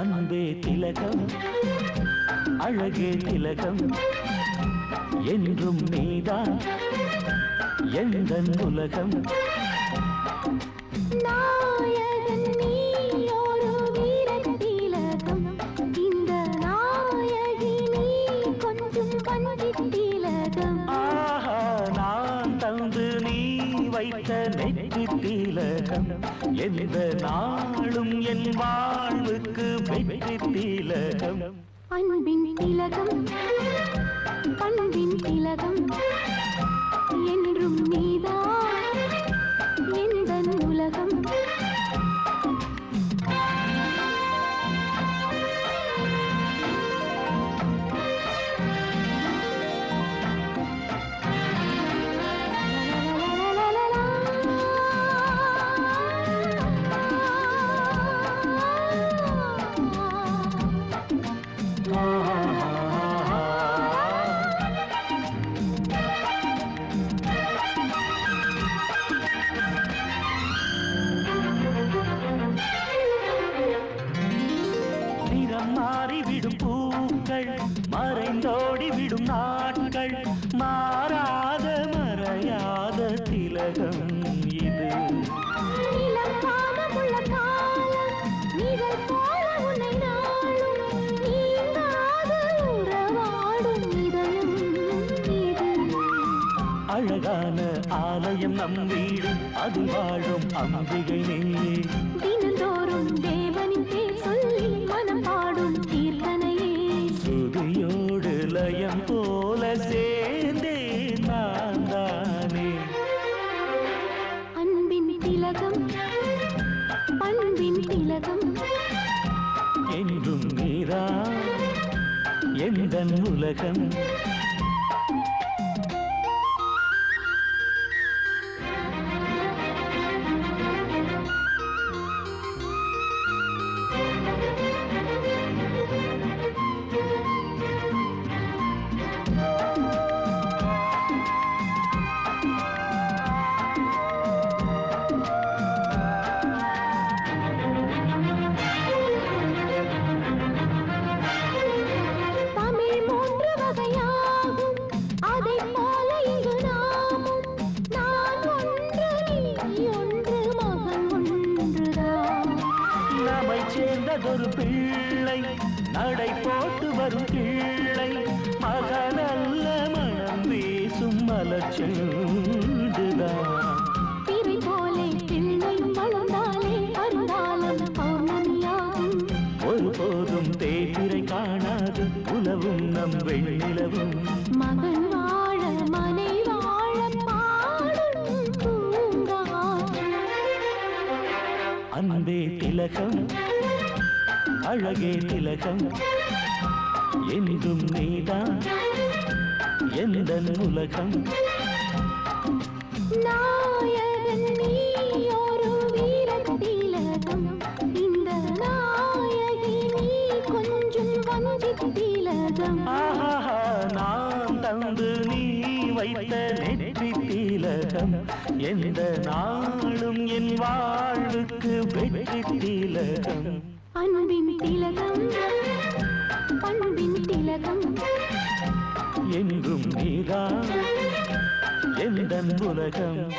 அன்பே திலகம் அழகே திலகம் என்றும் நீதான் எந்தன் உலகம். வைத்த நெற்றி திலகம். எந்த நாளும் என் அன்புக்கு வெற்றி திலகம். அன்பின் திலகம். பண்பின் திலகம். நிறம் மாறிவிடும் பூக்கள் மறைந்தோடி விடும் நாட்கள் மாறாத மறையாத திலகம் இது. அழகான ஆலயம் நம் வீடு அது வாழும் அம்பிகை தினந்தோறும் தேவனின் ఎండన్నులకం சேர்ந்ததொரு பிள்ளை. நடை போட்டு வரும் கிள்ளை மகனல்ல மனம் வீசும் பௌர்ணமியாகும் ஒருபோதும் தேய்பிரை காணாது உலவும் நம் வெண்ணிலவும். மகன் வாழ மனை வாழ. அன்பே திலகம் அழகே திலகம் என்றும் நீதான் எந்தன் உலகம். நாயகன் நீ ஒரு வீரத் திலகம். இந்த நாயகி நீ கொஞ்சம் திலகம். நான் தந்து நீ வைத்த நெற்றி திலகம். எந்த நாளும் என் வாழ்வுக்கு வெற்றி திலகம். அன்பின் திலகம் பண்பின் திலகம். என்றும் நீதான் எந்த உலகம்?